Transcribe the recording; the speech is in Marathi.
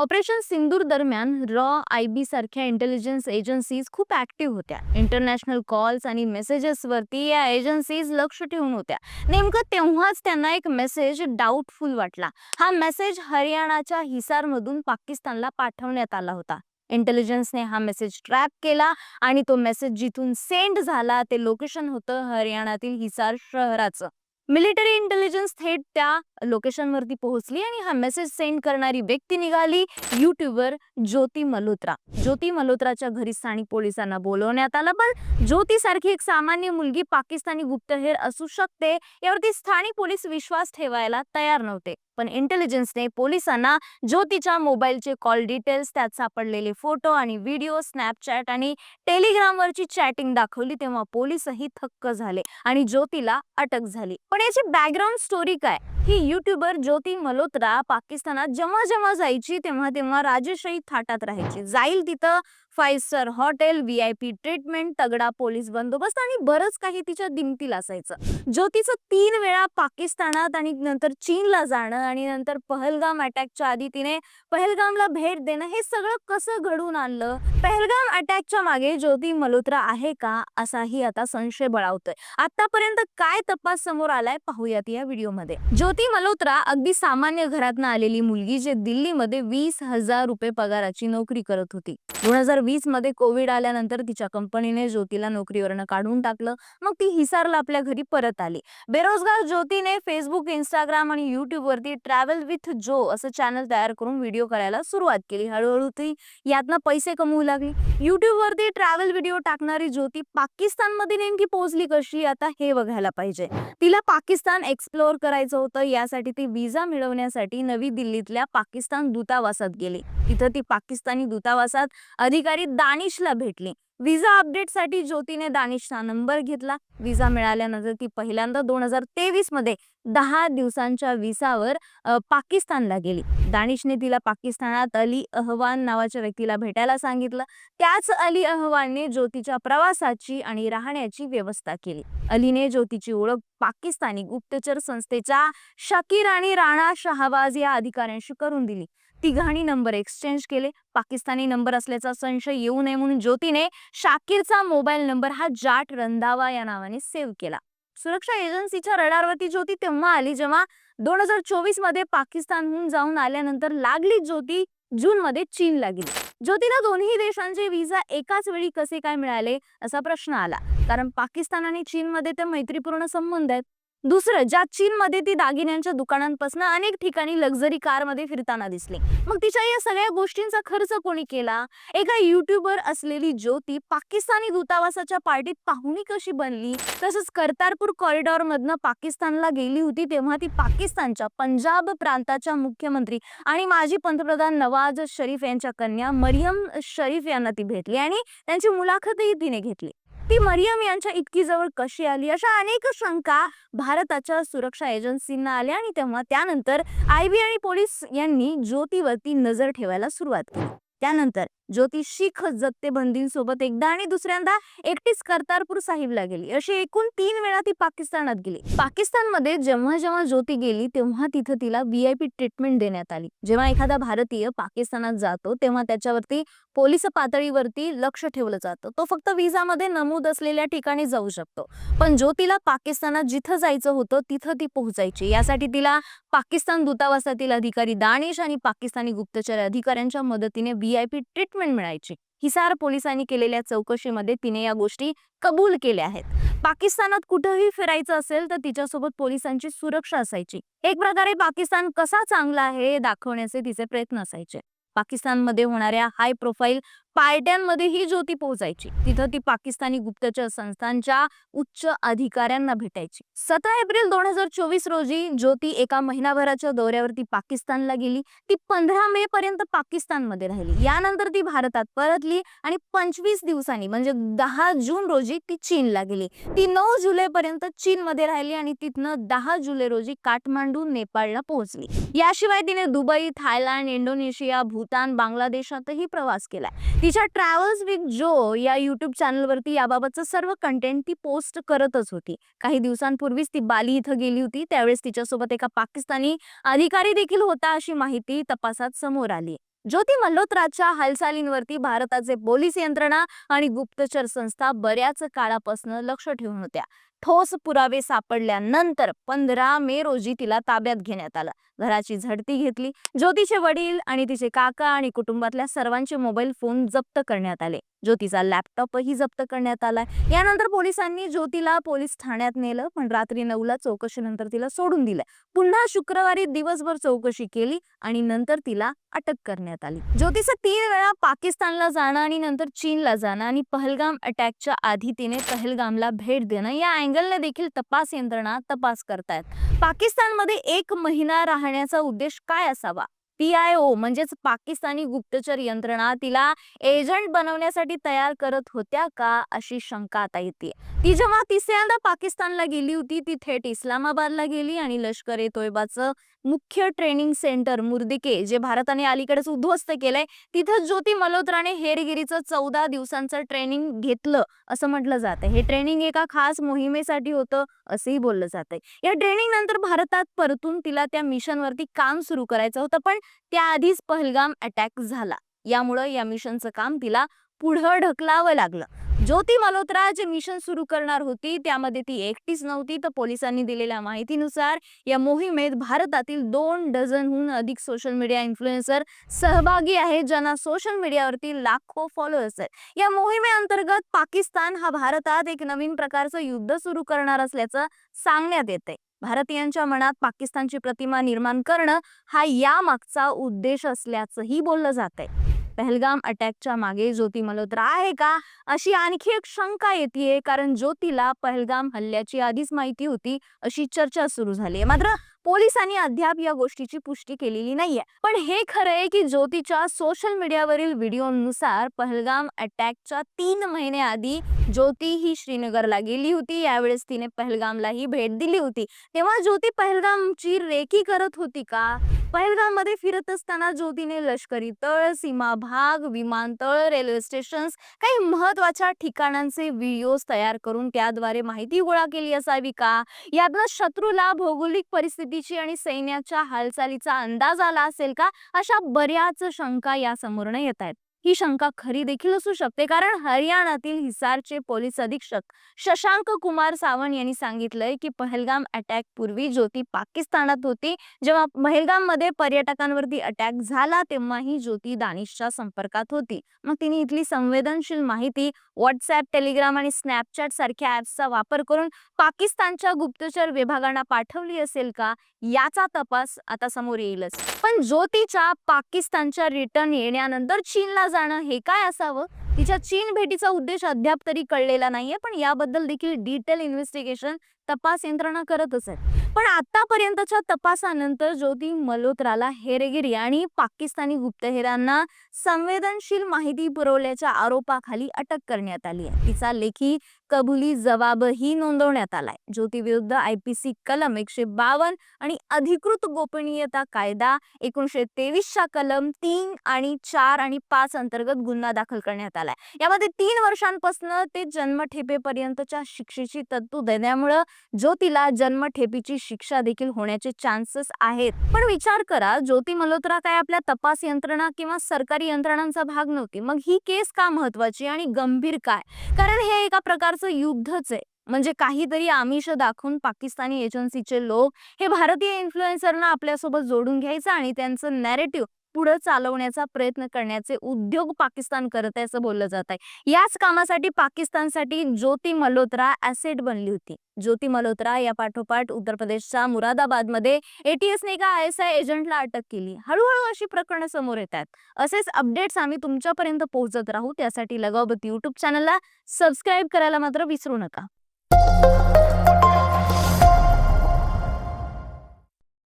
ऑपरेशन सिंदूर दरम्यान रॉ आय बी सारख्या इंटेलिजन्स एजन्सीज खूप ऍक्टिव्ह होत्या. इंटरनॅशनल कॉल्स आणि मेसेजेसवरती या एजन्सीज लक्ष ठेवून होत्या. नेमकं तेव्हाच त्यांना एक मेसेज डाऊटफुल वाटला. हा मेसेज हरियाणाच्या हिसारमधून पाकिस्तानला पाठवण्यात आला होता. इंटेलिजन्सने हा मेसेज ट्रॅप केला आणि तो मेसेज जिथून सेंड झाला ते लोकेशन होतं हरियाणातील हिसार शहराचं. मिलिटरी इंटेलिजन्स थेट त्या लोकेशनवरती पोहोचली आणि हा मेसेज सेंड करणारी व्यक्ती निघाली युट्यूबर ज्योती मल्होत्रा. ज्योती मल्होत्राच्या घरी स्थानिक पोलिसांना बोलवण्यात आलं. पण ज्योती सारखी एक सामान्य मुलगी पाकिस्तानी गुप्तहेर असू शकते यावरती स्थानिक पोलीस विश्वास ठेवायला तयार नव्हते. पण इंटेलिजन्सने पोलिसांना ज्योतीच्या मोबाईलचे कॉल डिटेल्स त्यात सापडलेले फोटो आणि व्हिडिओ स्नॅपचॅट आणि टेलिग्रामवरची चॅटिंग दाखवली तेव्हा पोलीसही थक्क झाले आणि ज्योतीला अटक झाली. पण याची बॅकग्राऊंड स्टोरी काय? ही युट्यूबर ज्योती मल्होत्रा पाकिस्तानात जेव्हा जेव्हा जायची तेव्हा तेव्हा राजेशाही थाटात राहायची. जाईल तिथं five star hotel V I P treatment तगडा पोलीस बंदोबस्त आणि बरंच काही तिच्या दिमतीला असायचं. ज्योतीचं तीन वेळा पाकिस्तानात आणि नंतर चीनला जाणं आणि नंतर पहलगाम अटॅकच्या आधी तिने पहलगामला भेट देणं हे सगळं कसं घडून आणलं? पहलगाम अटॅकच्या मागे ज्योती मल्होत्रा आहे का? असाही आता संशय बळावतोय. आतापर्यंत काय तपास समोर आलाय पाहूयात या व्हिडिओमध्ये. ज्योती मल्होत्रा अगदी सामान्य घरातनं आलेली मुलगी जे दिल्लीमध्ये वीस हजार रुपये पगाराची नोकरी करत होती. दोन हजार वीसमध्ये कोविड आल्यानंतर तिच्या कंपनीने ज्योतीला नोकरीवरनं काढून टाकलं. मग ती हिसारला आपल्या घरी परत आली. बेरोजगार ज्योतीने फेसबुक इंस्टाग्राम आणि युट्यूब वरती ट्रॅव्हल विथ जो असं चॅनल तयार करून व्हिडिओ करायला सुरुवात केली. हळूहळू ती यातनं पैसे कमवू लागली. युट्यूब वरती ट्रॅव्हल व्हिडिओ टाकणारी ज्योती पाकिस्तानमध्ये नेमकी पोहोचली कशी? आता हे बघायला पाहिजे. तिला पाकिस्तान एक्सप्लोअर करायचं होतं. यासाठी ती व्हिसा मिळवण्यासाठी नवी दिल्लीतल्या पाकिस्तान दूतावासात गेली. तिथं ती पाकिस्तानी दूतावासात अधिकारी दानिशला भेटली. विजा अपडेटसाठी ज्योतीने दानिशचा नंबर घेतला. विजा मिळाल्यानंतर ती पहिल्यांदा दोन हजार तेवीसमध्ये दहा दिवसांच्या विसावर पाकिस्तानला गेली. दानिशने तिला पाकिस्तानात अली अहवान नावाच्या व्यक्तीला भेटायला सांगितलं. त्याच अली अहवानने ज्योतीच्या प्रवासाची आणि राहण्याची व्यवस्था केली. अलीने ज्योतीची ओळख पाकिस्तानी गुप्तचर संस्थेच्या शकीर आणि राणा शहावाज या अधिकाऱ्यांशी करून दिली. तिघांनी नंबर एक्सचेंज केले. पाकिस्तानी नंबर असल्याचा संशय येऊ नये म्हणून ज्योतीने शाकीरचा मोबाईल नंबर हा जाट रंधावा या नावाने सेव्ह केला. सुरक्षा एजन्सीच्या रडारवरती ज्योती तेव्हा आली जेव्हा दोन हजार चोवीसमध्ये पाकिस्तानहून जाऊन आल्यानंतर लागली ज्योती जून मध्ये चीन लागली ज्योतीला दोन्ही देशांचे व्हिसा एकाच वेळी कसे काय मिळाले असा प्रश्न आला. कारण पाकिस्तान आणि चीनमध्ये तर मैत्रीपूर्ण संबंध आहेत. दुसरं ज्या चीनमध्ये ती दागिन्यांच्या दुकानांपासून अनेक ठिकाणी लक्झरी कारमध्ये फिरताना दिसली. मग तिच्या या सगळ्या गोष्टींचा खर्च कोणी केला? एका युट्यूबर असलेली ज्योती पाकिस्तानी दूतावासाच्या पार्टीत पाहुणी कशी बनली? तसंच कर्तारपूर कॉरिडॉर मधनं पाकिस्तानला गेली होती तेव्हा ती पाकिस्तानच्या पंजाब प्रांताच्या मुख्यमंत्री आणि माजी पंतप्रधान नवाज शरीफ यांच्या कन्या मरियम शरीफ यांना ती भेटली आणि त्यांची मुलाखतही तिने घेतली. ती मरियम यांच्या इतकी जवळ कशी आली? अशा अनेक शंका भारताच्या सुरक्षा एजन्सींना आल्या आणि तेव्हा त्यानंतर आय बी आणि पोलीस यांनी ज्योतीवरती नजर ठेवायला सुरुवात केली. त्यानंतर ज्योती शीख जत्तेबंदींसोबत एकदा आणि दुसऱ्यांदा एकटीच कर्तारपूर साहिबला गेली. अशी एकूण तीन वेळा ती पाकिस्तानात गेली. पाकिस्तानमध्ये जेव्हा जेव्हा ज्योती गेली तेव्हा तिथं तिला व्ही आय पी ट्रीटमेंट देण्यात आली. जेव्हा एखादा भारतीय पाकिस्तानात जातो तेव्हा त्याच्यावरती पोलीस पातळीवरती लक्ष ठेवलं जातं. तो फक्त विजामध्ये नमूद असलेल्या ठिकाणी जाऊ शकतो. पण ज्योतीला पाकिस्तानात जिथं जायचं होतं तिथं ती पोहोचायची. यासाठी तिला पाकिस्तान दूतावासातील अधिकारी दानिश आणि पाकिस्तानी गुप्तचर अधिकाऱ्यांच्या मदतीने व्ही आय स्टेटमेंट मिळायची. हिसार पोलिसांनी केलेल्या चौकशीमध्ये तिने या गोष्टी कबूल केल्या आहेत. पाकिस्तानात कुठंही फिरायचं असेल तर तिच्यासोबत पोलिसांची सुरक्षा असायची. एक प्रकारे पाकिस्तान कसा चांगला आहे हे दाखवण्याचे तिचे प्रयत्न असायचे. पाकिस्तानमध्ये होणाऱ्या हाय प्रोफाईल पार्ट्यांमध्ये ही ज्योती पोहोचायची. तिथं ती पाकिस्तानी गुप्तचर संस्थांच्या उच्च अधिकाऱ्यांना भेटायची. सतरा एप्रिल दोन हजार चोवीस रोजी ज्योती एका महिनाभराच्या दौऱ्यावरती पाकिस्तानला गेली. ती पंधरा मे पर्यंत पाकिस्तानमध्ये राहिली. यानंतर ती भारतात परतली आणि पंचवीस दिवसांनी म्हणजे दहा जून रोजी ती चीनला गेली. ती नऊ जुलै पर्यंत चीनमध्ये राहिली आणि तिथनं दहा जुलै रोजी काठमांडू नेपाळला पोहोचली. याशिवाय तिने दुबई थायलंड इंडोनेशिया भूतान बांगलादेशातही प्रवास केला. तिच्या ट्रॅव्हल्स विथ जो या युट्यूब चॅनलवरती याबाबतचं सर्व कंटेंट ती पोस्ट करतच होती. काही दिवसांपूर्वीच ती बाली इथं गेली होती. त्यावेळेस तिच्यासोबत एका पाकिस्तानी अधिकारी देखील होता अशी माहिती तपासात समोर आली. ज्योती मल्होत्राच्या हालचालींवरती भारताचे पोलीस यंत्रणा आणि गुप्तचर संस्था बऱ्याच काळापासून लक्ष ठेवून होत्या. ठोस पुरावे सापडल्यानंतर पंधरा मे रोजी तिला ताब्यात घेण्यात आलं. घराची झडती घेतली. ज्योतीचे वडील आणि तिचे काका आणि कुटुंबातल्या सर्वांचे मोबाईल फोन जप्त करण्यात आले. ज्योतीचा लॅपटॉपही जप्त करण्यात आलाय. यानंतर पोलिसांनी ज्योतीला पोलीस ठाण्यात नेलं. पण रात्री नऊला चौकशीनंतर तिला सोडून दिलं. पुन्हा शुक्रवारी दिवसभर चौकशी केली आणि नंतर तिला अटक करण्यात आली. ज्योतीचं तीन वेळा पाकिस्तानला जाणं आणि नंतर चीनला जाणं आणि पहलगाम अटॅकच्या आधी तिने पहलगामला भेट देणं या अँगलने देखील तपास यंत्रणा तपास करतायत. पाकिस्तानमध्ये एक महिना राहण्याचा उद्देश काय असावा? पीआयओ म्हणजेच पाकिस्तानी गुप्तचर यंत्रणा तिला एजंट बनवण्यासाठी तयार करत होत्या का अशी शंका आता येते. ती जेव्हा तिसऱ्यांदा पाकिस्तानला गेली होती ती थेट इस्लामाबादला गेली आणि लष्कर ए तोयबाचं मुख्य ट्रेनिंग सेंटर मुर्दिके जे भारताने अलीकडेच उद्ध्वस्त केलंय तिथं ज्योती मल्होत्राने हेरगिरीचं चौदा दिवसांचं ट्रेनिंग घेतलं असं म्हटलं जातं हे ट्रेनिंग एका खास मोहिमेसाठी होतं असंही बोललं जातंय. या ट्रेनिंग नंतर भारतात परतून तिला त्या मिशनवरती काम सुरू करायचं होतं पण त्याआधीच पहलगाम अटॅक झाला. यामुळं या मिशनचं काम तिला पुढं ढकलावं लागलं. ज्योती मल्होत्रा जे मिशन सुरू करणार होती. त्यामध्ये ती एकटीच नव्हती तर पोलिसांनी दिलेल्या माहितीनुसार या मोहिमेत भारतातील दोन डझनहून अधिक सोशल मीडिया इन्फ्लुएन्सर सहभागी आहेत ज्यांना सोशल मीडियावरती लाखो फॉलोअर्स आहेत. या मोहिमेअंतर्गत पाकिस्तान हा भारतात एक नवीन प्रकारचं युद्ध सुरू करणार असल्याचं सांगण्यात येते भारतीयांच्या मनात पाकिस्तानची प्रतिमा निर्माण करणं हा यामागचा उद्देश असल्याचंही बोललं जात आहे पहलगाम अटॅकच्या मागे ज्योती मल्होत्रा आहे का? अशी आणखी एक शंका येते कारण ज्योतीला पहलगाम हल्ल्याची आधीच माहिती होती अशी चर्चा सुरू झाली आहे मात्र पोलिसांनी अद्याप या गोष्टीची पुष्टी केलेली नाहीये. पण हे खरं आहे की ज्योतीच्या सोशल मीडियावरील व्हिडिओनुसार पहलगाम अटॅकच्या तीन महिने आधी ज्योती ही श्रीनगरला गेली होती. यावेळेस तिने पहलगामलाही भेट दिली होती. तेव्हा ज्योती पहलगामची रेकी करत होती का? पहलगाम फिरत असताना ज्योतीने लष्करी तळ सीमा भाग विमानतळ रेल्वे स्टेशन्स काही महत्त्वाच्या ठिकाणांचे व्हिडिओज तयार करून त्याद्वारे माहिती गोळा केली असावी का? यातनं शत्रूला भौगोलिक परिस्थितीची आणि सैन्याच्या हालचालीचा अंदाज आला असेल का? अशा बऱ्याच शंका या समोरनं येत आहेत ही शंका खरी देखील असू शकते. कारण हरियाणातील हिसारचे पोलीस अधीक्षक शशांक कुमार सावंत यांनी सांगितलंय की पहलगाम अटॅक पूर्वी ज्योती पाकिस्तानात होती. जेव्हा पहलगाममध्ये पर्यटकांवरती अटॅक झाला तेव्हाही ज्योती दानिशच्या संपर्कात होती. मग तिने इथली संवेदनशील माहिती व्हॉट्सअप टेलिग्राम आणि स्नॅपचॅट सारख्या ऍप्सचा वापर करून पाकिस्तानच्या गुप्तचर विभागांना पाठवली असेल का? याचा तपास आता समोर येईलच. पण ज्योतीच्या पाकिस्तानच्या रिटर्न येण्यानंतर चीनला जाणं हे काय असावं? तिच्या चीन भेटीचा उद्देश अद्याप तरी कळलेला नाहीये पण याबद्दल देखील डिटेल इन्व्हेस्टिगेशन तपास यंत्रणा करतच आहे पण आतापर्यंतच्या तपासानंतर ज्योती मल्होत्राला हेरगिरी आणि पाकिस्तानी गुप्तहेरांना संवेदनशील माहिती पुरवल्याच्या आरोपाखाली अटक करण्यात आली आहे. तिचा लेखी कबुली जबाबही नोंदवण्यात आलाय. ज्योतीविरुद्ध आयपीसी कलम एकशे बावन आणि अधिकृत गोपनीयता कायदा एकोणीशे तेवीसच्या कलम तीन आणि चार आणि पाच अंतर्गत गुन्हा दाखल करण्यात आलाय. यामध्ये तीन वर्षांपासून ते जन्मठेपेपर्यंतच्या शिक्षेची तरतूद देण्यामुळं ज्योतीला जन्मठेपीची शिक्षा देखील होण्याचे चान्सेस आहेत. पण विचार करा ज्योती मल्होत्रा काय आपल्या तपास यंत्रणा किंवा सरकारी यंत्रणांचा भाग नव्हती? मग ही केस का महत्वाची आणि गंभीर काय? कारण हे एका प्रकारचं युद्धच आहे. म्हणजे काहीतरी आमिष दाखवून पाकिस्तानी एजन्सीचे लोक हे भारतीय इन्फ्लुएन्सरना आपल्यासोबत जोडून घ्यायचं आणि त्यांचं नॅरेटिव्ह पुढे चालवण्याचा प्रयत्न करण्याचे उद्योग पाकिस्तान करत आहे असं बोललं जात आहे. याच कामासाठी पाकिस्तानसाठी ज्योती मल्होत्रा ऍसेट बनली होती. ज्योती मल्होत्रा या पाठोपाठ उत्तर प्रदेशच्या मुरादाबादमध्ये एटीएसने एका आय एस आय एजंटला अटक केली. हळूहळू अशी प्रकरणं समोर येतात असेच अपडेट्स आम्ही तुमच्यापर्यंत पोहोचत राहू. त्यासाठी लगावती युट्यूब चॅनलला सबस्क्राईब करायला मात्र विसरू नका.